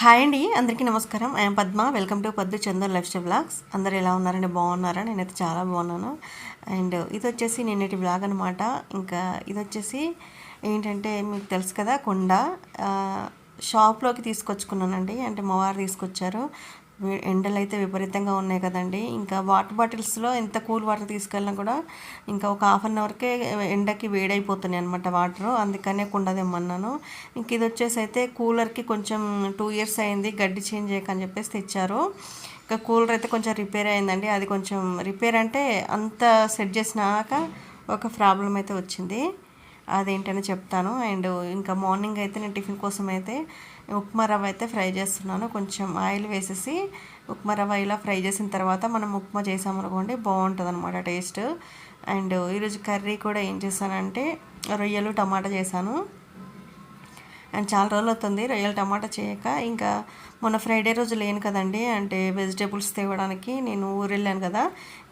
Hi అండి అందరికీ నమస్కారం. ఐఎమ్ పద్మ. వెల్కమ్ టు పద్దు చందర్ లైఫ్ స్టైల్ బ్లాగ్స్. అందరు ఎలా ఉన్నారండి? బాగున్నారా? నేనైతే చాలా బాగున్నాను. అండ్ ఇది వచ్చేసి నేనేటి బ్లాగ్ అనమాట ఇంకా ఇది వచ్చేసి ఏంటంటే మీకు తెలుసు కదా కొండ. షాప్లోకి తీసుకొచ్చుకున్నానండి. అంటే మా వారు తీసుకొచ్చారు. ఎండలు అయితే విపరీతంగా ఉన్నాయి కదండి. ఇంకా వాటర్ బాటిల్స్లో ఎంత కూల్ వాటర్ తీసుకెళ్ళినా కూడా ఇంకా ఒక హాఫ్ అన్ అవర్కే ఎండకి వేడైపోతున్నాయి అనమాట వాటర్. అందుకనే కుండ తెమ్మన్నాను. ఇంక ఇది వచ్చేసి అయితే కూలర్కి కొంచెం టూ ఇయర్స్ అయింది. గడ్డి చేంజ్ చేయకని చెప్పేసి తెచ్చారు. ఇంకా కూలర్ అయితే కొంచెం రిపేర్ అయిందండి. అది కొంచెం రిపేర్ అంటే అంత సెట్ చేసినాక ఒక ప్రాబ్లం అయితే వచ్చింది. అదేంటని చెప్తాను. అండ్ ఇంకా మార్నింగ్ అయితే నేను టిఫిన్ కోసం అయితే ఉప్మా రవ్వ అయితే ఫ్రై చేస్తున్నాను. కొంచెం ఆయిల్ వేసేసి ఉప్మా రవ్వ ఇలా ఫ్రై చేసిన తర్వాత మనం ఉప్మా చేసామనుకోండి బాగుంటుంది అనమాట టేస్ట్. అండ్ ఈరోజు కర్రీ కూడా ఏం చేశానంటే రొయ్యలు టమాటా చేశాను. అండ్ చాలా రోజులు అవుతుంది రొయ్యలు టమాటా చేయక. ఇంకా మొన్న ఫ్రైడే రోజు లేను కదండి. అంటే వెజిటేబుల్స్ తేవడానికి నేను ఊరు వెళ్ళాను కదా.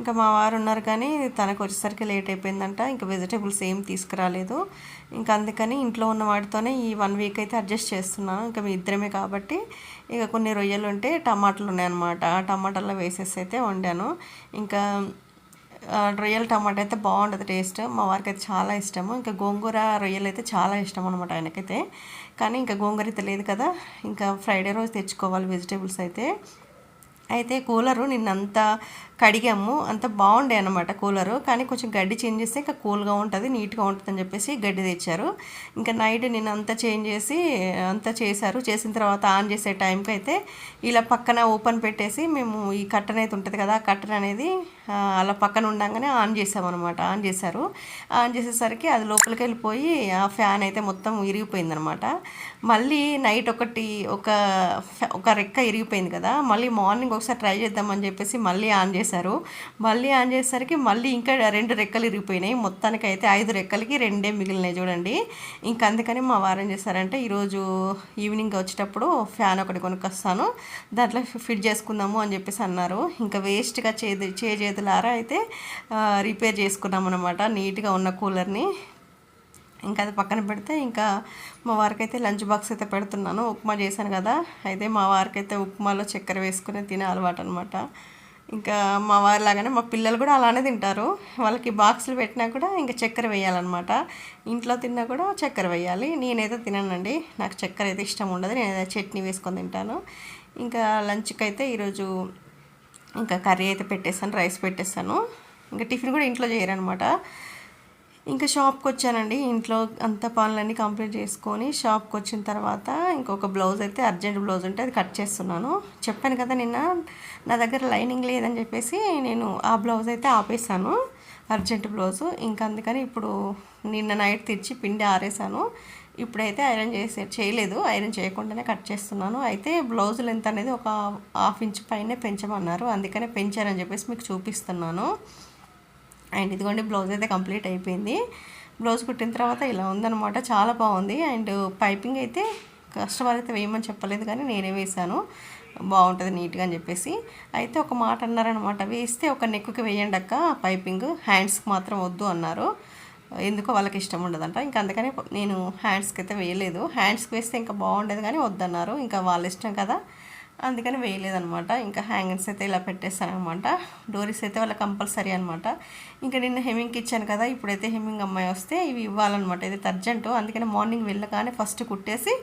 ఇంకా మా వారు ఉన్నారు కానీ తనకు వచ్చేసరికి లేట్ అయిపోయిందంట. ఇంకా వెజిటేబుల్స్ ఏం తీసుకురాలేదు. ఇంకా అందుకని ఇంట్లో ఉన్న వాటితోనే ఈ వన్ వీక్ అయితే అడ్జస్ట్ చేస్తున్నాను. ఇంకా మీ ఇద్దరమే కాబట్టి ఇక కొన్ని రొయ్యలు ఉంటే టమాటాలు ఉన్నాయన్నమాట ఆ టమాటాల్లో వేసేసి అయితే వండాను. ఇంకా రొయ్యల టమాటా అయితే బాగుంటుంది టేస్ట్. మా వారికి అయితే చాలా ఇష్టము. ఇంకా గోంగూర రొయ్యలు అయితే చాలా ఇష్టం అనమాట ఆయనకైతే. కానీ ఇంకా గోంగూర అయితే లేదు కదా. ఇంకా ఫ్రైడే రోజు తెచ్చుకోవాలి వెజిటేబుల్స్ అయితే. అయితే కూలరు నిన్నంతా కడిగాము. అంత బాగుండే అనమాట కూలరు. కానీ కొంచెం గడ్డి చేంజ్ చేస్తే ఇంకా కూల్గా ఉంటుంది నీట్గా ఉంటుంది అని చెప్పేసి గడ్డి తెచ్చారు. ఇంకా నైట్ నేను అంతా చేంజ్ చేసి అంతా చేశారు. చేసిన తర్వాత ఆన్ చేసే టైంకి అయితే ఇలా పక్కన ఓపెన్ పెట్టేసి మేము ఈ కట్టన్ అయితే ఉంటుంది కదా ఆ కట్టన్ అనేది అలా పక్కన ఉండగానే ఆన్ చేసామన్నమాట. ఆన్ చేశారు. ఆన్ చేసేసరికి అది లోపలికి వెళ్ళిపోయి ఆ ఫ్యాన్ అయితే మొత్తం ఇరిగిపోయిందనమాట మళ్ళీ నైట్ ఒకటి ఒక ఫ్యా- ఒక రెక్క ఇరిగిపోయింది కదా మళ్ళీ మార్నింగ్ ఒకసారి ట్రై చేద్దామని చెప్పేసి మళ్ళీ ఆన్ చేసి చేశారు. మళ్ళీ ఆన్ చేసేసరికి మళ్ళీ ఇంకా రెండు రెక్కలు ఇరిగిపోయినాయి. మొత్తానికి అయితే ఐదు రెక్కలకి రెండే మిగిలినాయి చూడండి. ఇంకా అందుకని మా వారం చేశారంటే ఈరోజు ఈవినింగ్ వచ్చేటప్పుడు ఫ్యాన్ ఒకటి కొనుక్కొస్తాను. దాంట్లో ఫిట్ చేసుకుందాము అని చెప్పేసి అన్నారు. ఇంకా వేస్ట్గా చేదు చేజేతులారా అయితే రిపేర్ చేసుకున్నాం అనమాట నీట్గా ఉన్న కూలర్ని. ఇంకా అది పక్కన పెడితే ఇంకా మా వారికి అయితే లంచ్ బాక్స్ అయితే పెడుతున్నాను. ఉప్మా చేశాను కదా. అయితే మా వారికి అయితే ఉప్మాలో చక్కెర వేసుకుని తినే అలవాటు అనమాట ఇంకా మా వారి లాగానే మా పిల్లలు కూడా అలానే తింటారు. వాళ్ళకి బాక్సులు పెట్టినా కూడా ఇంకా చక్కెర వేయాలన్నమాట. ఇంట్లో తిన్నా కూడా చక్కెర వేయాలి. నేనైతే తిననండి. నాకు చక్కెర అయితే ఇష్టం ఉండదు. నేను చట్నీ వేసుకొని తింటాను. ఇంకా లంచ్కి అయితే ఈరోజు ఇంకా కర్రీ అయితే పెట్టేస్తాను. రైస్ పెట్టేస్తాను. ఇంకా టిఫిన్ కూడా ఇంట్లో చేయరనమాట ఇంకా షాప్కి వచ్చానండి ఇంట్లో అంత పనులన్నీ కంప్లీట్ చేసుకొని షాప్కి వచ్చిన తర్వాత ఇంకొక బ్లౌజ్ అయితే అర్జెంట్ బ్లౌజ్ ఉంటే అది కట్ చేస్తున్నాను. చెప్పాను కదా నిన్న నా దగ్గర లైనింగ్ లేదని చెప్పేసి నేను ఆ బ్లౌజ్ అయితే ఆపేసాను అర్జెంట్ బ్లౌజు. ఇంకా అందుకని ఇప్పుడు నిన్న నైట్ తెచ్చి పిండి ఆరేసాను ఇప్పుడైతే ఐరన్ చేసే చేయలేదు. ఐరన్ చేయకుండానే కట్ చేస్తున్నాను. అయితే బ్లౌజ్ లెంత్ అనేది ఒక హాఫ్ ఇంచ్ పైనే పెంచమన్నారు. అందుకనే పెంచారని చెప్పేసి మీకు చూపిస్తున్నాను. అండ్ ఇదిగోండి బ్లౌజ్ అయితే కంప్లీట్ అయిపోయింది. బ్లౌజ్ కుట్టిన తర్వాత ఇలా ఉందనమాట చాలా బాగుంది. అండ్ పైపింగ్ అయితే కస్టమర్ అయితే వేయమని చెప్పలేదు కానీ నేనే వేశాను. బాగుంటుంది నీట్గా అని చెప్పేసి. అయితే ఒక మాట అన్నారనమాట వేస్తే ఒక నెక్కుకి వేయండి అక్క పైపింగ్ హ్యాండ్స్కి మాత్రం వద్దు అన్నారు. ఎందుకో వాళ్ళకి ఇష్టం ఉండదంట. ఇంకా అందుకని నేను హ్యాండ్స్కి అయితే వేయలేదు. హ్యాండ్స్కి వేస్తే ఇంకా బాగుండేది కానీ వద్దన్నారు. ఇంకా వాళ్ళ ఇష్టం కదా. అందుకని వేయలేదనమాట ఇంకా హ్యాంగర్స్ అయితే ఇలా పెట్టేస్తానమాట డోరీస్ అయితే వాళ్ళ కంపల్సరీ అనమాట ఇంకా నిన్న హెమ్మింగ్కి ఇచ్చాను కదా ఇప్పుడైతే హెమ్మింగ్ అమ్మాయి వస్తే ఇవి ఇవ్వాలన్నమాట. ఇది అర్జెంటు అందుకని మార్నింగ్ వెళ్ళగానే ఫస్ట్ కుట్టేసి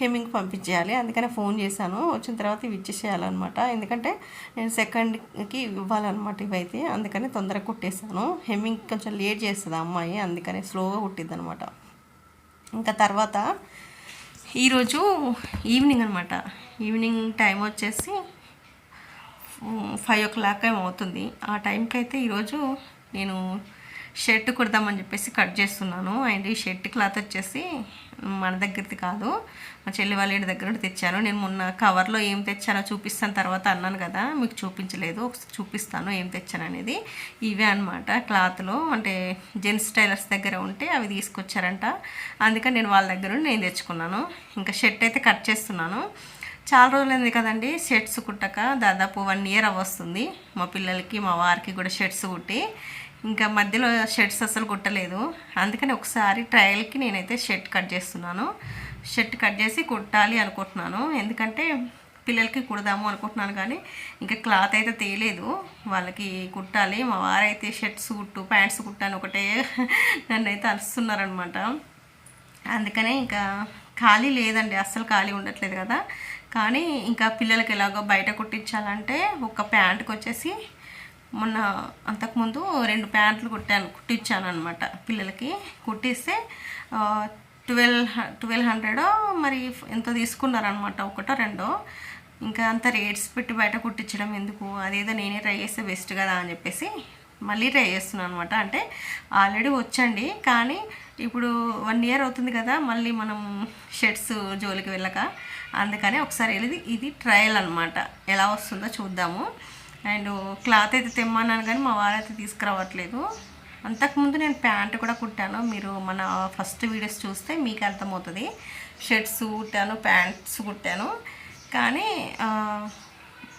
హెమ్మింగ్ పంపించేయాలి. అందుకనే ఫోన్ చేశాను. వచ్చిన తర్వాత ఇవి ఇచ్చేసేయాలన్నమాట. ఎందుకంటే నేను సెకండ్కి ఇవ్వాలన్నమాట ఇవైతే. అందుకని తొందరగా కుట్టేశాను. హెమ్మింగ్ కొంచెం లేట్ చేస్తుంది ఆ అమ్మాయి. అందుకని స్లోగా కుట్టిద్ది అనమాట ఇంకా తర్వాత ఈరోజు ఈవినింగ్ అనమాట ఈవినింగ్ టైం వచ్చేసి ఫైవ్ ఓ క్లాక్ ఏమో అవుతుంది. ఆ టైంకి అయితే ఈరోజు నేను షర్ట్ కుడదామని చెప్పేసి కట్ చేస్తున్నాను. అండ్ ఈ షర్ట్ క్లాత్ వచ్చేసి మన దగ్గరది కాదు. మా చెల్లి వాళ్ళ ఇంటి దగ్గర నుండి తెచ్చాను. నేను మొన్న కవర్లో ఏం తెచ్చానో చూపిస్తాను తర్వాత అన్నాను కదా. మీకు చూపించలేదు. ఒకసారి చూపిస్తాను ఏం తెచ్చాను అనేది. ఇవే అనమాట క్లాత్లో అంటే జెంట్స్ టైలర్స్ దగ్గర ఉంటే అవి తీసుకొచ్చారంట. అందుకని నేను వాళ్ళ దగ్గర నుండి నేను తెచ్చుకున్నాను. ఇంకా షర్ట్ అయితే కట్ చేస్తున్నాను. చాలా రోజులైంది కదండి షర్ట్స్ కుట్టక. దాదాపు వన్ ఇయర్ అవ్వస్తుంది మా పిల్లలకి మా వారికి కూడా షర్ట్స్ కుట్టి. ఇంకా మధ్యలో షర్ట్స్ అసలు కుట్టలేదు. అందుకని ఒకసారి ట్రయల్కి నేనైతే షర్ట్ కట్ చేస్తున్నాను. షర్ట్ కట్ చేసి కుట్టాలి అనుకుంటున్నాను. ఎందుకంటే పిల్లలకి కుడదాము అనుకుంటున్నాను కానీ ఇంకా క్లాత్ అయితే తేలేదు. వాళ్ళకి కుట్టాలి. మా వారైతే షర్ట్స్ కుట్టు ప్యాంట్స్ కుట్టాను ఒకటే. నన్ను అయితే అరుస్తున్నారనమాట అందుకనే ఇంకా ఖాళీ లేదండి. అస్సలు ఖాళీ ఉండట్లేదు కదా. కానీ ఇంకా పిల్లలకి ఎలాగో బయట కుట్టించాలంటే ఒక ప్యాంట్కి వచ్చేసి మొన్న అంతకుముందు రెండు ప్యాంట్లు కుట్టాను కుట్టించాను అనమాట పిల్లలకి. కుట్టిస్తే ట్వెల్వ్ ట్వెల్వ్ హండ్రెడ్ మరి ఎంతో తీసుకున్నారనమాట ఒకటో రెండో. ఇంకా అంత రేట్స్ పెట్టి బయట కుట్టించడం ఎందుకు? అదేదో నేనే ట్రై చేస్తే బెస్ట్ కదా అని చెప్పేసి మళ్ళీ ట్రై చేస్తున్నాను అనమాట అంటే ఆల్రెడీ వచ్చండి కానీ ఇప్పుడు వన్ ఇయర్ అవుతుంది కదా మళ్ళీ మనం షర్ట్స్ జోలికి వెళ్ళక. అందుకని ఒకసారి వెళ్ళి ఇది ట్రయల్ అనమాట ఎలా వస్తుందో చూద్దాము. అండ్ క్లాత్ అయితే తెమ్మన్నాను కానీ మా వారైతే తీసుకురావట్లేదు. అంతకుముందు నేను ప్యాంట్ కూడా కుట్టాను. మీరు మన ఫస్ట్ వీడియోస్ చూస్తే మీకు అర్థమవుతుంది. షర్ట్స్ కుట్టాను ప్యాంట్స్ కుట్టాను. కానీ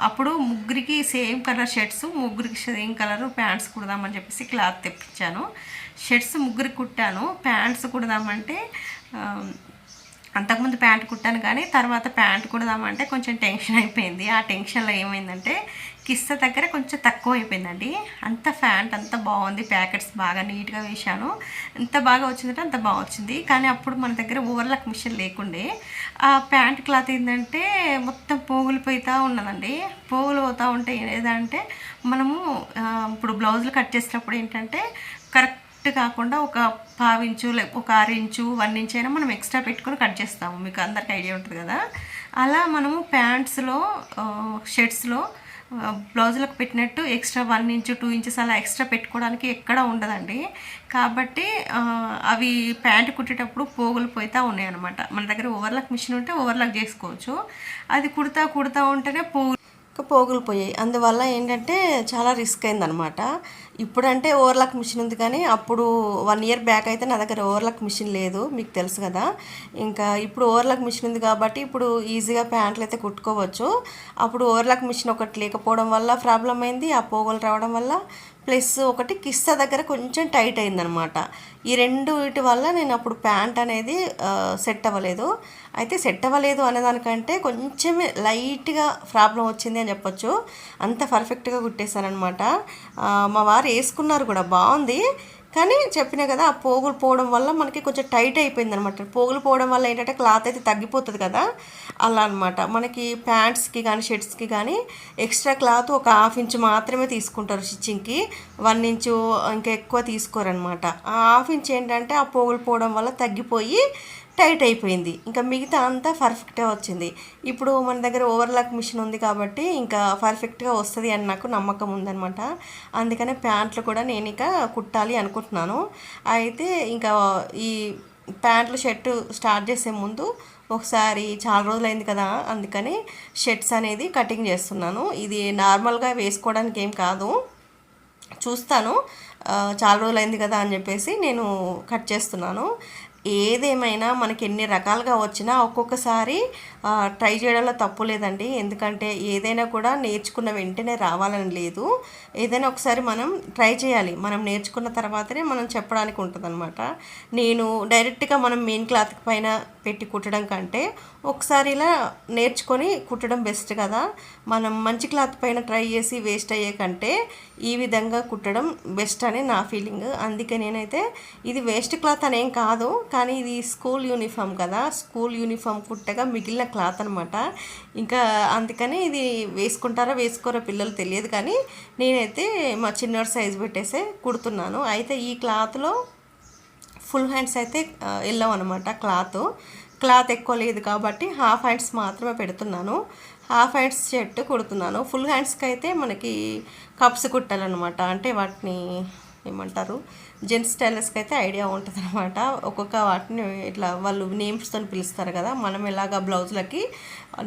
అప్పుడు ముగ్గురికి సేమ్ కలర్ షర్ట్స్ ముగ్గురికి సేమ్ కలర్ ప్యాంట్స్ కుడదామని చెప్పేసి క్లాత్ తెప్పించాను. షర్ట్స్ ముగ్గురు కుట్టాను. ప్యాంట్స్ కుడదామంటే అంతకుముందు ప్యాంట్ కుట్టాను కానీ తర్వాత ప్యాంట్ కుడదామంటే కొంచెం టెన్షన్ అయిపోయింది. ఆ టెన్షన్లో ఏమైందంటే కిస్త దగ్గర కొంచెం తక్కువ అయిపోయిందండి. అంత ప్యాంట్ అంత బాగుంది ప్యాకెట్స్ బాగా నీట్గా వేశాను. ఎంత బాగా వచ్చిందంటే అంత బాగా వచ్చింది. కానీ అప్పుడు మన దగ్గర ఓవర్లాక్ మిషన్ లేకుండే ఆ ప్యాంట్ క్లాత్ ఏంటంటే మొత్తం పోగులు పోతూ ఉన్నదండి. పోగులు పోతూ ఉంటే ఏదంటే మనము ఇప్పుడు బ్లౌజులు కట్ చేసినప్పుడు ఏంటంటే కరెక్ట్ కట్ కాకుండా ఒక పావు ఇంచు లే ఒక ఆరు ఇంచు వన్ ఇంచ్ అయినా మనం ఎక్స్ట్రా పెట్టుకొని కట్ చేస్తాము. మీకు అందరికి ఐడియా ఉంటుంది కదా? అలా మనము ప్యాంట్స్లో షర్ట్స్లో బ్లౌజులకు పెట్టినట్టు extra one inch two inches అలా ఎక్స్ట్రా పెట్టుకోవడానికి ఎక్కడ ఉండదండి. కాబట్టి అవి ప్యాంట్ కుట్టేటప్పుడు పోగులు పోయితా ఉన్నాయి అనమాట మన దగ్గర ఓవర్లాక్ మిషన్ ఉంటే ఓవర్లాక్ చేసుకోవచ్చు. అది కుడతా కుడతా ఉంటేనే పోగులు పోగులు పోయాయి. అందువల్ల ఏంటంటే చాలా రిస్క్ అయిందనమాట ఇప్పుడంటే ఓవర్లాక్ మిషన్ ఉంది కానీ అప్పుడు వన్ ఇయర్ బ్యాక్ అయితే నా దగ్గర ఓవర్లాక్ మిషన్ లేదు మీకు తెలుసు కదా. ఇంకా ఇప్పుడు ఓవర్లాక్ మిషన్ ఉంది కాబట్టి ఇప్పుడు ఈజీగా ప్యాంట్లు అయితే కుట్టుకోవచ్చు. అప్పుడు ఓవర్లాక్ మిషన్ ఒకటి లేకపోవడం వల్ల ప్రాబ్లం అయింది. ఆ పోగులు రావడం వల్ల ప్లస్ ఒకటి కిస్తా దగ్గర కొంచెం టైట్ అయిందనమాట. ఈ రెండు వీటి వల్ల నేను అప్పుడు ప్యాంట్ అనేది సెట్ అవ్వలేదు. అయితే సెట్ అవ్వలేదు అనేదానికంటే కొంచెం లైట్గా ప్రాబ్లం వచ్చింది అని చెప్పొచ్చు. అంత పర్ఫెక్ట్గా కుట్టేశానమాట మా వారు వేసుకున్నారు కూడా బాగుంది. కానీ చెప్పినా కదా ఆ పోగులు పోవడం వల్ల మనకి కొంచెం టైట్ అయిపోయింది అనమాట పోగులు పోవడం వల్ల ఏంటంటే క్లాత్ అయితే తగ్గిపోతుంది కదా అలా అనమాట. మనకి ప్యాంట్స్కి కానీ షర్ట్స్కి కానీ ఎక్స్ట్రా క్లాత్ ఒక హాఫ్ ఇంచ్ మాత్రమే తీసుకుంటారు స్టిచ్చింగ్కి. వన్ ఇంచు ఇంకా ఎక్కువ తీసుకోరనమాట. ఆ హాఫ్ ఇంచ్ ఏంటంటే ఆ పోగులు పోవడం వల్ల తగ్గిపోయి టైట్ అయిపోయింది. ఇంకా మిగతా అంతా పర్ఫెక్ట్గా వచ్చింది. ఇప్పుడు మన దగ్గర ఓవర్లాక్ మిషన్ ఉంది కాబట్టి ఇంకా పర్ఫెక్ట్గా వస్తుంది అని నాకు నమ్మకం ఉందనమాట అందుకనే ప్యాంట్లు కూడా నేను ఇక కుట్టాలి అనుకుంటున్నాను. అయితే ఇంకా ఈ ప్యాంట్లు షర్ట్ స్టార్ట్ చేసే ముందు ఒకసారి చాలా రోజులైంది కదా అందుకని షర్ట్స్ అనేది కటింగ్ చేస్తున్నాను. ఇది నార్మల్గా వేసుకోవడానికి ఏం కాదు. చూస్తాను. చాలా రోజులైంది కదా అని చెప్పేసి నేను కట్ చేస్తున్నాను. ఏదేమైనా మనకి ఎన్ని రకాలుగా వచ్చినా ఒక్కొక్కసారి ట్రై చేయడంలో తప్పు లేదండి. ఎందుకంటే ఏదైనా కూడా నేర్చుకున్న వెంటనే రావాలని లేదు. ఏదైనా ఒకసారి మనం ట్రై చేయాలి. మనం నేర్చుకున్న తర్వాతనే మనం చెప్పడానికి ఉంటుందన్నమాట. నేను డైరెక్ట్గా మనం మెయిన్ క్లాత్ పైన పెట్టి కుట్టడం కంటే ఒకసారి ఇలా నేర్చుకొని కుట్టడం బెస్ట్ కదా. మనం మంచి క్లాత్ పైన ట్రై చేసి వేస్ట్ అయ్యే కంటే ఈ విధంగా కుట్టడం బెస్ట్ అని నా ఫీలింగ్. అందుకే నేనైతే ఇది వేస్ట్ క్లాత్ అనేం కాదు కానీ ఇది స్కూల్ యూనిఫామ్ కదా. స్కూల్ యూనిఫామ్ కుట్టగా మిగిలిన క్లాత్ అనమాట ఇంకా అందుకని ఇది వేసుకుంటారా వేసుకోరో పిల్లలు తెలియదు కానీ నేనైతే మా చిన్నోడు సైజు పెట్టేసే కుడుతున్నాను. అయితే ఈ క్లాత్లో ఫుల్ హ్యాండ్స్ అయితే వెళ్ళాం అనమాట క్లాత్. క్లాత్ ఎక్కువ లేదు కాబట్టి హాఫ్ హ్యాండ్స్ మాత్రమే పెడుతున్నాను. హాఫ్ హ్యాండ్స్ షర్ట్ కుడుతున్నాను. ఫుల్ హ్యాండ్స్కి అయితే మనకి కప్స్ కుట్టాలన్నమాట. అంటే వాటిని ఏమంటారు? జెంట్స్ టైలర్స్కి అయితే ఐడియా ఉంటుంది అనమాట ఒక్కొక్క వాటిని ఇట్లా వాళ్ళు నేమ్స్తో పిలుస్తారు కదా. మనం ఎలాగ బ్లౌజులకి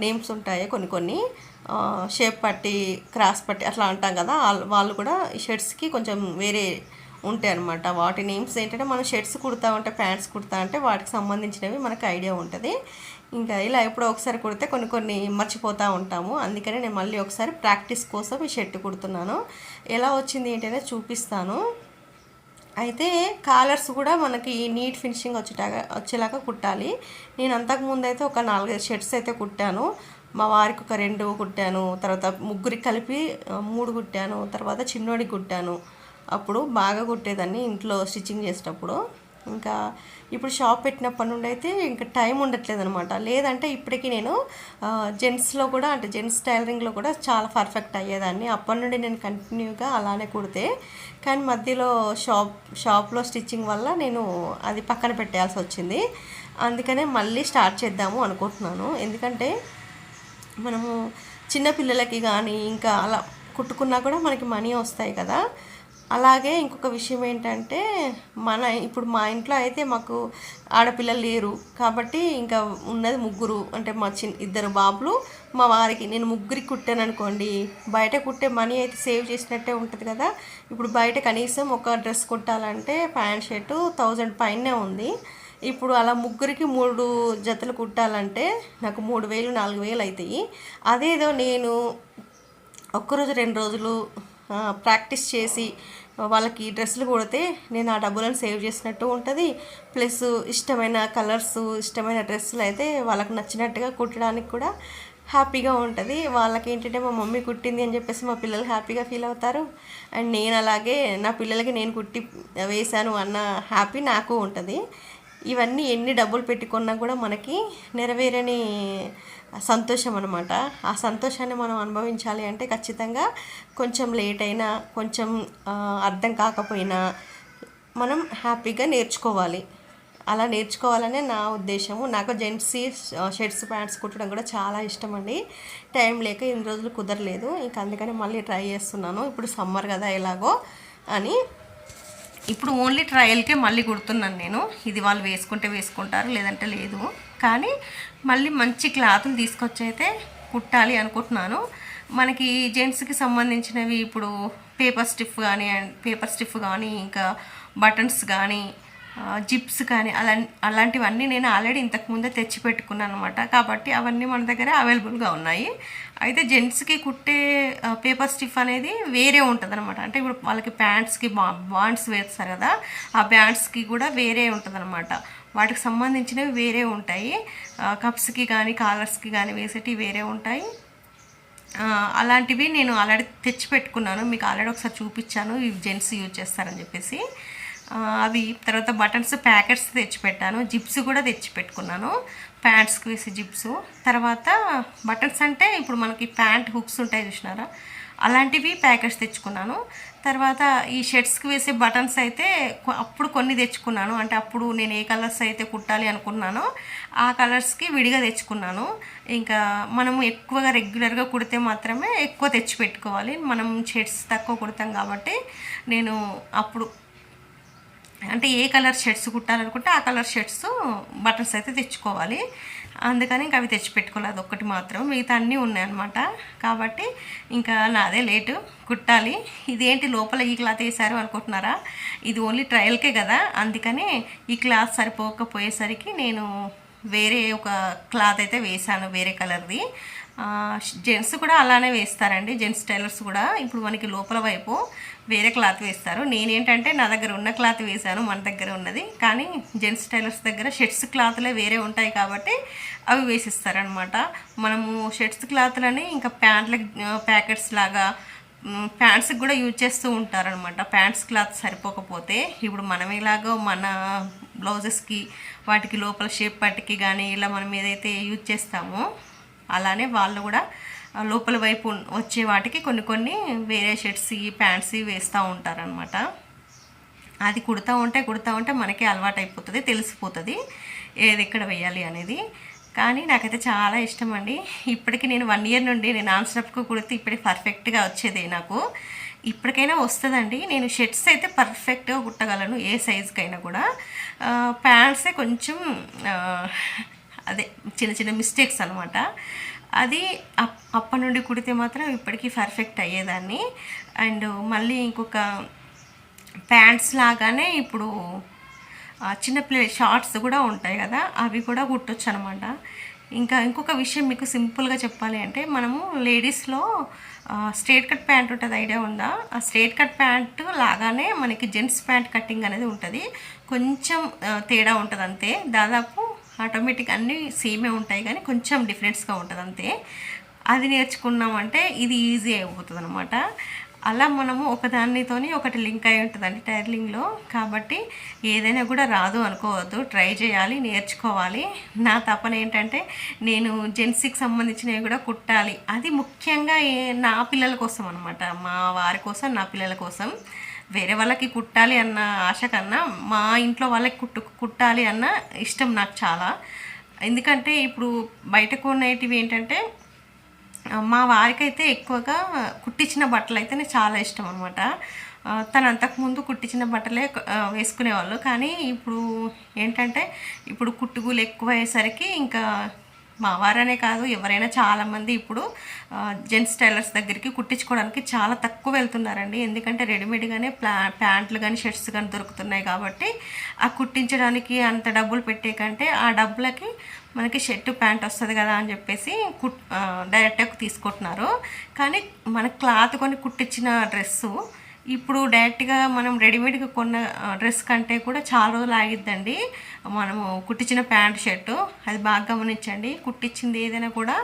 నేమ్స్ ఉంటాయి కొన్ని కొన్ని షేప్ పట్టి క్రాస్ పట్టి అట్లా అంటాం కదా. వాళ్ళు కూడా షర్ట్స్కి కొంచెం వేరే ఉంటాయి అనమాట వాటి నేమ్స్ ఏంటంటే మనం షర్ట్స్ కుడతా ఉంటే ప్యాంట్స్ కుడతా అంటే వాటికి సంబంధించినవి మనకు ఐడియా ఉంటుంది. ఇంకా ఇలా ఎప్పుడో ఒకసారి కుడితే కొన్ని కొన్ని మర్చిపోతూ ఉంటాము. అందుకని నేను మళ్ళీ ఒకసారి ప్రాక్టీస్ కోసం ఈ షర్ట్ కుడుతున్నాను. ఎలా వచ్చింది ఏంటనే చూపిస్తాను. అయితే కాలర్స్ కూడా మనకి నీట్ ఫినిషింగ్ వచ్చేలాగా వచ్చేలాగా కుట్టాలి. నేను అంతకుముందు అయితే ఒక నాలుగైదు షర్ట్స్ అయితే కుట్టాను. మా వారికి ఒక రెండు కుట్టాను. తర్వాత ముగ్గురికి కలిపి మూడు కుట్టాను. తర్వాత చిన్నోడికి కుట్టాను. అప్పుడు బాగా కుట్టేదాన్ని ఇంట్లో స్టిచ్చింగ్ చేసేటప్పుడు. ఇంకా ఇప్పుడు షాప్ పెట్టినప్పటి నుండి అయితే ఇంకా టైం ఉండట్లేదు అనమాట లేదంటే ఇప్పటికీ నేను జెంట్స్లో కూడా అంటే జెంట్స్ టైలరింగ్లో కూడా చాలా పర్ఫెక్ట్ అయ్యేదాన్ని. అప్పటి నుండి నేను కంటిన్యూగా అలానే కుడితే. కానీ మధ్యలో షాప్ షాప్లో స్టిచ్చింగ్ వల్ల నేను అది పక్కన పెట్టాల్సి వచ్చింది. అందుకనే మళ్ళీ స్టార్ట్ చేద్దాము అనుకుంటున్నాను. ఎందుకంటే మనము చిన్నపిల్లలకి కానీ ఇంకా అలా కుట్టుకున్నా కూడా మనకి మనీ వస్తాయి కదా. అలాగే ఇంకొక విషయం ఏంటంటే మన ఇప్పుడు మా ఇంట్లో అయితే మాకు ఆడపిల్లలు లేరు. కాబట్టి ఇంకా ఉన్నది ముగ్గురు అంటే మా చిన్న ఇద్దరు బాబులు మా వారికి. నేను ముగ్గురికి కుట్టాను అనుకోండి. బయట కుట్టే మనీ అయితే సేవ్ చేసినట్టే ఉంటుంది కదా. ఇప్పుడు బయట కనీసం ఒక డ్రెస్ కుట్టాలంటే ప్యాంట్ షర్టు థౌజండ్ పైనే ఉంది. ఇప్పుడు అలా ముగ్గురికి మూడు జతలు కుట్టాలంటే నాకు మూడు వేలు నాలుగు వేలు అవుతాయి అదేదో నేను ఒక్కరోజు రెండు రోజులు ప్రాక్టీస్ చేసి వాళ్ళకి డ్రెస్సులు కొడితే నేను ఆ డబ్బులను సేవ్ చేసినట్టు ఉంటుంది. ప్లస్ ఇష్టమైన కలర్స్ ఇష్టమైన డ్రెస్సులు అయితే వాళ్ళకి నచ్చినట్టుగా కుట్టడానికి కూడా హ్యాపీగా ఉంటుంది. వాళ్ళకి ఏంటంటే మా మమ్మీ కుట్టింది అని చెప్పేసి మా పిల్లలు హ్యాపీగా ఫీల్ అవుతారు. అండ్ నేను అలాగే నా పిల్లలకి నేను కుట్టి వేశాను అన్న హ్యాపీ నాకు ఉంటుంది. ఇవన్నీ ఎన్ని డబ్బులు పెట్టుకున్నా కూడా మనకి నెరవేరని సంతోషం అనమాట ఆ సంతోషాన్ని మనం అనుభవించాలి అంటే ఖచ్చితంగా కొంచెం లేట్ అయినా కొంచెం అర్థం కాకపోయినా మనం హ్యాపీగా నేర్చుకోవాలి. అలా నేర్చుకోవాలనే నా ఉద్దేశము. నాకు జెంట్సీ షర్ట్స్ ప్యాంట్స్ కుట్టడం కూడా చాలా ఇష్టం అండి. టైం లేక ఇన్ని రోజులు కుదరలేదు. ఇంకా అందుకని మళ్ళీ ట్రై చేస్తున్నాను. ఇప్పుడు సమ్మర్ కదా ఎలాగో అని ఇప్పుడు ఓన్లీ ట్రయల్కే మళ్ళీ కుడుతున్నాను నేను. ఇది వాళ్ళు వేసుకుంటే వేసుకుంటారు లేదంటే లేదు. కానీ మళ్ళీ మంచి క్లాత్ని తీసుకొచ్చి అయితే కుట్టాలి అనుకుంటున్నాను. మనకి జెంట్స్కి సంబంధించినవి ఇప్పుడు పేపర్ స్టిఫ్ కానీ అండ్ పేపర్ స్టిఫ్ కానీ ఇంకా బటన్స్ కానీ జిప్స్ కానీ అలా అలాంటివన్నీ నేను ఆల్రెడీ ఇంతకుముందే తెచ్చి పెట్టుకున్నాను అనమాట కాబట్టి అవన్నీ మన దగ్గర అవైలబుల్గా ఉన్నాయి. అయితే జెంట్స్కి కుట్టే పేపర్ స్టిఫ్ అనేది వేరే ఉంటుంది అనమాట అంటే ఇప్పుడు వాళ్ళకి ప్యాంట్స్కి బా బాండ్స్ వేస్తారు కదా ఆ బ్యాండ్స్కి కూడా వేరే ఉంటుంది అనమాట వాటికి సంబంధించినవి వేరే ఉంటాయి. కప్స్కి కానీ కాలర్స్కి కానీ వేసేటివి వేరే ఉంటాయి. అలాంటివి నేను ఆల్రెడీ తెచ్చి పెట్టుకున్నాను మీకు ఆల్రెడీ ఒకసారి చూపించాను ఇవి జెంట్స్ యూజ్ చేస్తారని చెప్పేసి. అవి తర్వాత బటన్స్ ప్యాకెట్స్ తెచ్చిపెట్టాను. జిప్స్ కూడా తెచ్చి పెట్టుకున్నాను ప్యాంట్స్కి వేసే జిప్స్. తర్వాత బటన్స్ అంటే ఇప్పుడు మనకి ప్యాంట్ హుక్స్ ఉంటాయి చూసినారా? అలాంటివి ప్యాకెట్స్ తెచ్చుకున్నాను. తర్వాత ఈ షర్ట్స్కి వేసే బటన్స్ అయితే అప్పుడు కొన్ని తెచ్చుకున్నాను. అంటే అప్పుడు నేను ఏ కలర్స్ అయితే కుట్టాలి అనుకున్నానో ఆ కలర్స్కి విడిగా తెచ్చుకున్నాను. ఇంకా మనం ఎక్కువగా రెగ్యులర్గా కుడితే మాత్రమే ఎక్కువ తెచ్చి పెట్టుకోవాలి మనం షర్ట్స్ తక్కువ కుడతాం కాబట్టి నేను అప్పుడు అంటే ఏ కలర్ షర్ట్స్ కుట్టాలనుకుంటే ఆ కలర్ షర్ట్స్ బటన్స్ అయితే తెచ్చుకోవాలి. అందుకని ఇంకా అవి తెచ్చి పెట్టుకోవాలి అదొక్కటి మాత్రం. మిగతా అన్నీ ఉన్నాయన్నమాట. కాబట్టి ఇంకా నాదే లేటు కుట్టాలి. ఇదేంటి లోపల ఈ క్లాత్ వేసారు అనుకుంటున్నారా? ఇది ఓన్లీ ట్రయల్కే కదా. అందుకని ఈ క్లాత్ సరిపోకపోయేసరికి నేను వేరే ఒక క్లాత్ అయితే వేసాను వేరే కలర్ది. జెంట్స్ కూడా అలానే వేస్తారండి. జెంట్స్ టైలర్స్ కూడా ఇప్పుడు మనకి లోపల వైపు వేరే క్లాత్ వేస్తారు. నేనేంటంటే నా దగ్గర ఉన్న క్లాత్ వేశాను మన దగ్గర ఉన్నది. కానీ జెంట్స్ టైలర్స్ దగ్గర షర్ట్స్ క్లాత్లే వేరే ఉంటాయి కాబట్టి అవి వేసిస్తారనమాట మనము షర్ట్స్ క్లాత్లని ఇంకా ప్యాంట్ల ప్యాకెట్స్ లాగా ప్యాంట్స్కి కూడా యూజ్ చేస్తూ ఉంటారనమాట ప్యాంట్స్ క్లాత్ సరిపోకపోతే ఇప్పుడు మనం ఎలాగో మన బ్లౌజెస్కి వాటికి లోపల షేప్ పట్టికి కానీ ఇలా మనం ఏదైతే యూజ్ చేస్తామో అలానే వాళ్ళు కూడా లోపల వైపు వచ్చే వాటికి కొన్ని కొన్ని వేరే షర్ట్స్ ప్యాంట్స్ వేస్తూ ఉంటారనమాట అది కుడతా ఉంటే కుడతా ఉంటే మనకే అలవాటు అయిపోతుంది తెలిసిపోతుంది ఏది ఎక్కడ వేయాలి అనేది. కానీ నాకైతే చాలా ఇష్టం అండి ఇప్పటికి నేను వన్ ఇయర్ నుండి నేను ఆన్ స్టెప్కు కుడితే ఇప్పటికి పర్ఫెక్ట్గా వచ్చేది నాకు. ఇప్పటికైనా వస్తుందండి. నేను షర్ట్స్ అయితే పర్ఫెక్ట్గా కుట్టగలను ఏ సైజుకైనా కూడా. ప్యాంట్సే కొంచెం అదే చిన్న చిన్న మిస్టేక్స్ అనమాట అది అప్ అప్పటి నుండి కుడితే మాత్రం ఇప్పటికీ పర్ఫెక్ట్ అయ్యేదాన్ని. అండ్ మళ్ళీ ఇంకొక ప్యాంట్స్ లాగానే ఇప్పుడు చిన్న ప్లే షార్ట్స్ కూడా ఉంటాయి కదా అవి కూడా కుట్టొచ్చు అనమాట ఇంకా ఇంకొక విషయం మీకు సింపుల్గా చెప్పాలి అంటే మనము లేడీస్లో స్ట్రేట్ కట్ ప్యాంట్ ఉంటుంది ఐడియా ఉందా? ఆ స్ట్రేట్ కట్ ప్యాంట్ లాగానే మనకి జెంట్స్ ప్యాంట్ కటింగ్ అనేది ఉంటుంది. కొంచెం తేడా ఉంటుంది అంతే దాదాపు ఆటోమేటిక్ అన్నీ సేమే ఉంటాయి కానీ కొంచెం డిఫరెన్స్గా ఉంటుంది అంతే. అది నేర్చుకున్నామంటే ఇది ఈజీ అయిపోతుంది అనమాట అలా మనము ఒకదానితోని ఒకటి లింక్ అయి ఉంటుందండి టైర్లింగ్లో. కాబట్టి ఏదైనా కూడా రాదు అనుకోవద్దు. ట్రై చేయాలి నేర్చుకోవాలి. నా తపన ఏంటంటే నేను జెంట్స్కి సంబంధించినవి కూడా కుట్టాలి. అది ముఖ్యంగా నా పిల్లల కోసం అనమాట మా వారి కోసం నా పిల్లల కోసం. వేరే వాళ్ళకి కుట్టాలి అన్న ఆశ కన్నా మా ఇంట్లో వాళ్ళకి కుట్టు కుట్టాలి అన్న ఇష్టం నాకు చాలా. ఎందుకంటే ఇప్పుడు బయట కొనేటివి ఏంటంటే మా వారికైతే ఎక్కువగా కుట్టించిన బట్టలు అయితేనే చాలా ఇష్టం అనమాట తను అంతకుముందు కుట్టించిన బట్టలే వేసుకునేవాళ్ళు. కానీ ఇప్పుడు ఏంటంటే ఇప్పుడు కుట్టుగులు ఎక్కువ అయ్యేసరికి ఇంకా మా వారనే కాదు ఎవరైనా చాలామంది ఇప్పుడు జెంట్స్ టైలర్స్ దగ్గరికి కుట్టించుకోవడానికి చాలా తక్కువ వెళ్తున్నారండి. ఎందుకంటే రెడీమేడ్గానే ప్లా ప్యాంట్లు కానీ షర్ట్స్ కానీ దొరుకుతున్నాయి కాబట్టి ఆ కుట్టించడానికి అంత డబ్బులు పెట్టే కంటే ఆ డబ్బులకి మనకి షర్టు ప్యాంట్ వస్తుంది కదా అని చెప్పేసి కుట్ డైరెక్ట్గా తీసుకుంటున్నారు. కానీ మన క్లాత్ కొని కుట్టించిన డ్రెస్సు ఇప్పుడు డైరెక్ట్గా మనం రెడీమేడ్గా కొన్న డ్రెస్ కంటే కూడా చాలా రోజులు ఆగిద్దండి. మనము కుట్టించిన ప్యాంట్ షర్టు అది బాగా గమనించండి. కుట్టించింది ఏదైనా కూడా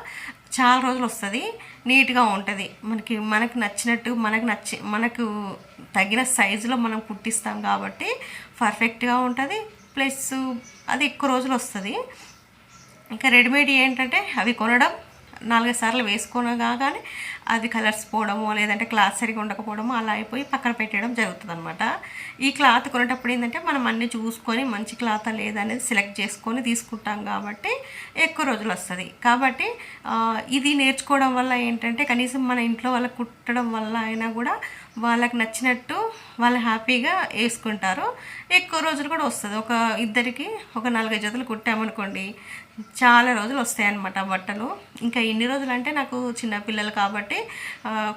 చాలా రోజులు వస్తుంది నీట్గా ఉంటుంది. మనకి మనకు నచ్చినట్టు మనకు నచ్చి మనకు తగిన సైజులో మనం కుట్టిస్తాం కాబట్టి పర్ఫెక్ట్గా ఉంటుంది. ప్లస్ అది ఎక్కువ రోజులు వస్తుంది. ఇంకా రెడీమేడ్ ఏంటంటే అవి కొనడం నాలుగైదు సార్లు వేసుకునగా అది కలర్స్ పోవడము లేదంటే క్లాత్ సరిగా ఉండకపోవడము అలా అయిపోయి పక్కన పెట్టడం జరుగుతుంది అనమాట ఈ క్లాత్ కొనేటప్పుడు ఏంటంటే మనం అన్నీ చూసుకొని మంచి క్లాత్ లేదనేది సెలెక్ట్ చేసుకొని తీసుకుంటాం కాబట్టి ఎక్కువ రోజులు వస్తుంది. కాబట్టి ఇది నేర్చుకోవడం వల్ల ఏంటంటే కనీసం మన ఇంట్లో వాళ్ళకి కుట్టడం వల్ల అయినా కూడా వాళ్ళకి నచ్చినట్టు వాళ్ళు హ్యాపీగా వేసుకుంటారు. ఎక్కువ రోజులు కూడా వస్తుంది. ఒక ఇద్దరికి ఒక నాలుగైదు జతలు కుట్టామనుకోండి చాలా రోజులు వస్తాయి అన్నమాట బట్టలు. ఇంకా ఇన్ని రోజులు అంటే నాకు చిన్న పిల్లలు కాబట్టి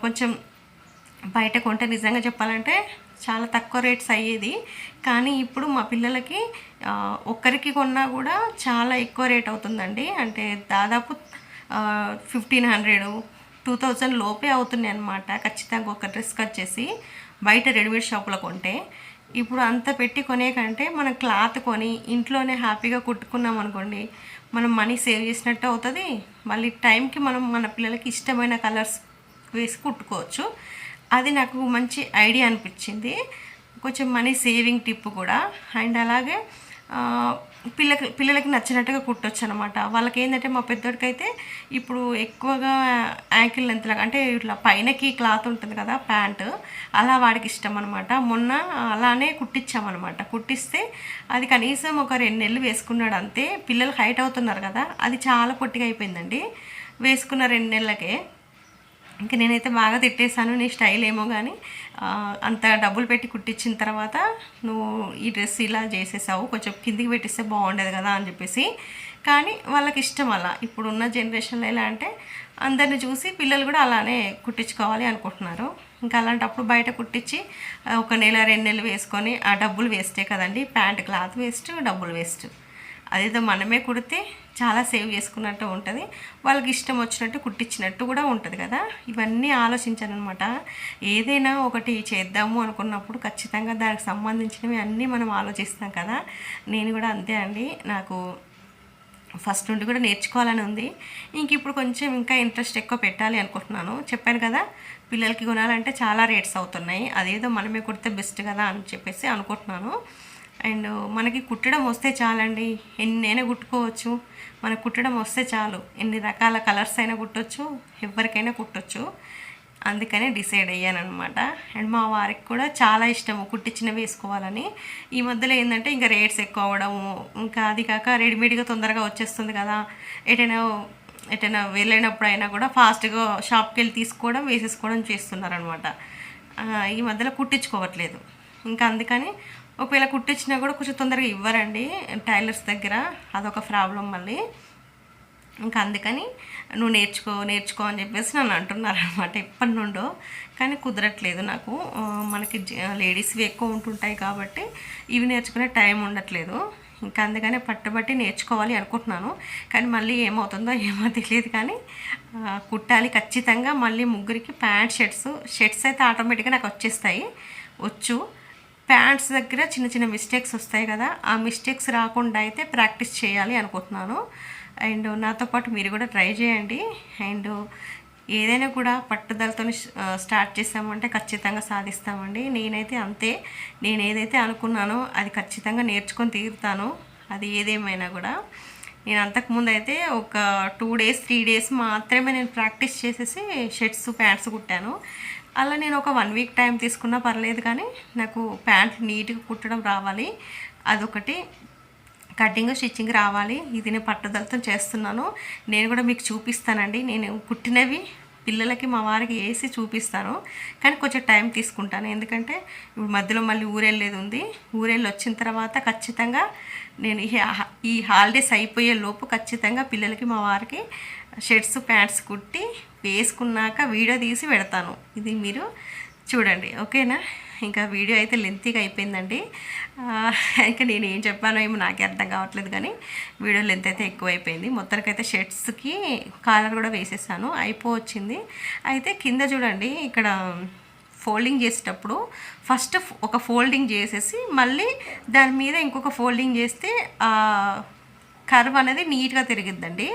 కొంచెం బయట కొంటే నిజంగా చెప్పాలంటే చాలా తక్కువ రేట్స్ అయ్యేది. కానీ ఇప్పుడు మా పిల్లలకి ఒక్కరికి కొన్నా కూడా చాలా ఎక్కువ రేట్ అవుతుందండి. అంటే దాదాపు ఫిఫ్టీన్ హండ్రెడ్ టూ థౌజండ్ లోపే అవుతున్నాయి అనమాట ఖచ్చితంగా ఒక డ్రెస్కి వచ్చేసి బయట రెడీమేడ్ షాపులో కొంటే. ఇప్పుడు అంత పెట్టి కొనే కంటే మనం క్లాత్ కొని ఇంట్లోనే హ్యాపీగా కుట్టుకున్నాం అనుకోండి మనం మనీ సేవ్ చేసినట్టు అవుతుంది. మళ్ళీ టైంకి మనం మన పిల్లలకి ఇష్టమైన కలర్స్ వేసి కుట్టుకోవచ్చు. అది నాకు మంచి ఐడియా అనిపించింది. కొంచెం మనీ సేవింగ్ టిప్ కూడా. అండ్ అలాగే పిల్లకి పిల్లలకి నచ్చినట్టుగా కుట్టొచ్చు అనమాట వాళ్ళకి ఏంటంటే మా పెద్దోడికి అయితే ఇప్పుడు ఎక్కువగా యాంకిల్ లెంత్ లాగా అంటే ఇట్లా పైనకి క్లాత్ ఉంటుంది కదా ప్యాంటు అలా వాడికి ఇష్టం అనమాట మొన్న అలానే కుట్టించామన్నమాట కుట్టిస్తే అది కనీసం ఒక రెండు నెలలు వేసుకున్నాడు అంతే. పిల్లలు హైట్ అవుతున్నారు కదా అది చాలా పొట్టిగా అయిపోయిందండి. వేసుకున్న రెండు నెలలకే. ఇంకా నేనైతే బాగా తిట్టేశాను నీ స్టైల్ ఏమో కానీ అంత డబ్బులు పెట్టి కుట్టించిన తర్వాత నువ్వు ఈ డ్రెస్ ఇలా చేసేసావు కొంచెం కిందికి పెట్టిస్తే బాగుండేది కదా అని చెప్పేసి. కానీ వాళ్ళకి ఇష్టం అలా. ఇప్పుడున్న జనరేషన్లో ఎలా అంటే అందరిని చూసి పిల్లలు కూడా అలానే కుట్టించుకోవాలి అనుకుంటున్నారు. ఇంకా అలాంటప్పుడు బయట కుట్టించి ఒక నెల రెండు నెలలు వేసుకొని ఆ డబ్బులు వేస్టే కదండి. ప్యాంట్ క్లాత్ వేస్ట్ డబ్బులు వేస్ట్. అదేదో మనమే కుడితే చాలా సేవ్ చేసుకున్నట్టు ఉంటుంది. వాళ్ళకి ఇష్టం వచ్చినట్టు కుట్టించినట్టు కూడా ఉంటుంది కదా. ఇవన్నీ ఆలోచించాను అనమాట ఏదైనా ఒకటి చేద్దాము అనుకున్నప్పుడు ఖచ్చితంగా దానికి సంబంధించినవి అన్నీ మనం ఆలోచిస్తాం కదా. నేను కూడా అంతే అండి. నాకు ఫస్ట్ నుండి కూడా నేర్చుకోవాలని ఉంది. ఇంక ఇప్పుడు కొంచెం ఇంకా ఇంట్రెస్ట్ ఎక్కువ పెట్టాలి అనుకుంటున్నాను. చెప్పాను కదా పిల్లలకి కొనాలంటే చాలా రేట్స్ అవుతున్నాయి. అదేదో మనమే కుడితే బెస్ట్ కదా అని చెప్పేసి అనుకుంటున్నాను. అండ్ మనకి కుట్టడం వస్తే చాలండి. ఎన్నైనా కుట్టుకోవచ్చు. మనకు కుట్టడం వస్తే చాలు. ఎన్ని రకాల కలర్స్ అయినా కుట్టొచ్చు. ఎవరికైనా కుట్టొచ్చు. అందుకనే డిసైడ్ అయ్యాను అనమాట అండ్ మా వారికి కూడా చాలా ఇష్టము కుట్టించినవి వేసుకోవాలని. ఈ మధ్యలో ఏంటంటే ఇంకా రేట్స్ ఎక్కువ అవ్వడము ఇంకా అది కాక రెడీమేడ్గా తొందరగా వచ్చేస్తుంది కదా. ఎటైనా ఎటైనా వెళ్ళినప్పుడు అయినా కూడా ఫాస్ట్గా షాప్కి వెళ్ళి తీసుకోవడం వేసేసుకోవడం చేస్తున్నారనమాట ఈ మధ్యలో కుట్టించుకోవట్లేదు. ఇంకా అందుకని ఒకవేళ కుట్టించినా కూడా కొంచెం తొందరగా ఇవ్వరండి టైలర్స్ దగ్గర. అదొక ప్రాబ్లం మళ్ళీ. ఇంకా అందుకని నువ్వు నేర్చుకో నేర్చుకో అని చెప్పేసి నన్ను అంటున్నారు అనమాట ఎప్పటి నుండో. కానీ కుదరట్లేదు నాకు. మనకి లేడీస్వి ఎక్కువ ఉంటుంటాయి కాబట్టి ఇవి నేర్చుకునే టైం ఉండట్లేదు. ఇంకా అందుకనే పట్టుబట్టి నేర్చుకోవాలి అనుకుంటున్నాను. కానీ మళ్ళీ ఏమవుతుందో ఏమో తెలియదు కానీ కుట్టాలి ఖచ్చితంగా. మళ్ళీ ముగ్గురికి ప్యాంట్ షర్ట్స్ షర్ట్స్ అయితే ఆటోమేటిక్గా నాకు వచ్చేస్తాయి. వచ్చు. ప్యాంట్స్ దగ్గర చిన్న చిన్న మిస్టేక్స్ వస్తాయి కదా ఆ మిస్టేక్స్ రాకుండా అయితే ప్రాక్టీస్ చేయాలి అనుకుంటున్నాను. అండ్ నాతో పాటు మీరు కూడా ట్రై చేయండి. అండ్ ఏదైనా కూడా పట్టుదలతో స్టార్ట్ చేసామంటే ఖచ్చితంగా సాధిస్తామండి. నేనైతే అంతే. నేను ఏదైతే అనుకున్నానో అది ఖచ్చితంగా నేర్చుకొని తీరుతాను. అది ఏదేమైనా కూడా. నేను అంతకుముందు అయితే ఒక టూ డేస్ త్రీ డేస్ మాత్రమే నేను ప్రాక్టీస్ చేసేసి షర్ట్స్ ప్యాంట్స్ కుట్టాను. అలా నేను ఒక వన్ వీక్ టైం తీసుకున్నా పర్లేదు కానీ నాకు ప్యాంట్ నీట్గా కుట్టడం రావాలి. అదొకటి. కటింగ్ స్టిచ్చింగ్ రావాలి. ఇది నేను పట్టుదలతో చేస్తున్నాను. నేను కూడా మీకు చూపిస్తానండి. నేను కుట్టినవి పిల్లలకి మా వారికి వేసి చూపిస్తాను కానీ కొంచెం టైం తీసుకుంటాను. ఎందుకంటే ఇప్పుడు మధ్యలో మళ్ళీ ఊరెళ్ళేది ఉంది. ఊరెళ్ళి వచ్చిన తర్వాత ఖచ్చితంగా నేను ఈ ఈ హాలిడేస్ అయిపోయే లోపు ఖచ్చితంగా పిల్లలకి మా వారికి షర్ట్స్ ప్యాంట్స్ కుట్టి వేసుకున్నాక వీడియో తీసి పెడతాను. ఇది మీరు చూడండి. ఓకేనా? ఇంకా వీడియో అయితే లెంతీగా అయిపోయిందండి. ఇంకా నేను ఏం చెప్పానో ఏమో నాకే అర్థం కావట్లేదు కానీ వీడియో లెంత్ అయితే ఎక్కువైపోయింది. మొత్తానికైతే షర్ట్స్కి కాలర్ కూడా వేసేసాను. అయిపోవచ్చింది. అయితే కింద చూడండి ఇక్కడ ఫోల్డింగ్ చేసేటప్పుడు ఫస్ట్ ఒక ఫోల్డింగ్ చేసేసి మళ్ళీ దాని మీద ఇంకొక ఫోల్డింగ్ చేస్తే కర్వ్ అనేది నీట్గా తిరిగిద్దండి.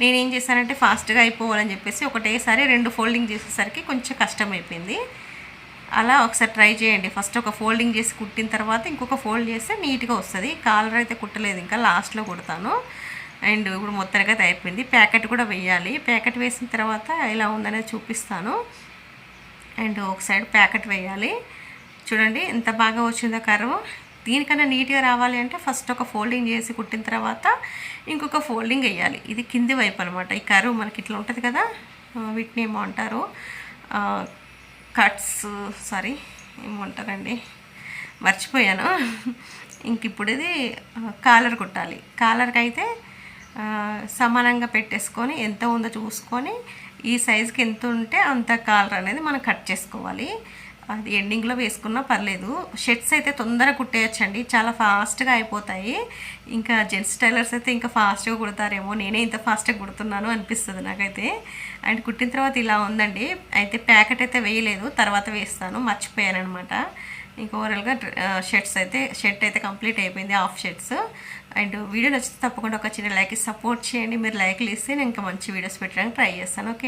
నేనేం చేశానంటే ఫాస్ట్గా అయిపోవాలని చెప్పేసి ఒకటేసారి రెండు ఫోల్డింగ్ చేసేసరికి కొంచెం కష్టం అయిపోయింది అలా ఒకసారి ట్రై చేయండి. ఫస్ట్ ఒక ఫోల్డింగ్ చేసి కుట్టిన తర్వాత ఇంకొక ఫోల్డ్ చేస్తే నీట్గా వస్తుంది. కాలర్ అయితే కుట్టలేదు ఇంకా లాస్ట్లో కుడతాను. అండ్ ఇప్పుడు మొత్తంగా అయితే అయిపోయింది. ప్యాకెట్ కూడా వేయాలి. ప్యాకెట్ వేసిన తర్వాత ఎలా ఉందనేది చూపిస్తాను. అండ్ ఒక సైడ్ ప్యాకెట్ వేయాలి. చూడండి ఎంత బాగా వచ్చిందో కర్వ్. దీనికన్నా నీట్గా రావాలి అంటే ఫస్ట్ ఒక ఫోల్డింగ్ చేసి కుట్టిన తర్వాత ఇంకొక ఫోల్డింగ్ వేయాలి. ఇది కింది వైపు అనమాట ఈ కర్వ్ మనకి ఇట్లా ఉంటుంది కదా? ఆ, వీటిని ఏమో అంటారు. కట్స్ సారీ ఏమంటారండి మర్చిపోయాను. ఇంక ఇప్పుడు ఇది కాలర్ కుట్టాలి. కాలర్కి అయితే సమానంగా పెట్టేసుకొని ఎంత ఉందో చూసుకొని ఈ సైజుకి ఎంత ఉంటే అంత కాలర్ అనేది మనం కట్ చేసుకోవాలి. అది ఎండింగ్లో వేసుకున్నా పర్లేదు. షర్ట్స్ అయితే తొందరగా కుట్టేయచ్చండి. చాలా ఫాస్ట్గా అయిపోతాయి. ఇంకా జెంట్స్ టైలర్స్ అయితే ఇంకా ఫాస్ట్గా కుడతారేమో. నేనే ఇంత ఫాస్ట్గా కుడుతున్నాను అనిపిస్తుంది నాకైతే. అండ్ కుట్టిన తర్వాత ఇలా ఉందండి. అయితే ప్యాకెట్ అయితే వేయలేదు. తర్వాత వేస్తాను. మర్చిపోయాను అనమాట ఇంకా ఓవరాల్గా షర్ట్స్ అయితే షర్ట్ అయితే కంప్లీట్ అయిపోయింది. హాఫ్ షర్ట్స్ అండ్ వీడియో నచ్చితే తప్పకుండా ఒక చిన్న లైక్ సపోర్ట్ చేయండి. మీరు లైక్లు ఇస్తే నేను ఇంకా మంచి వీడియోస్ పెట్టడానికి ట్రై చేస్తాను. ఓకే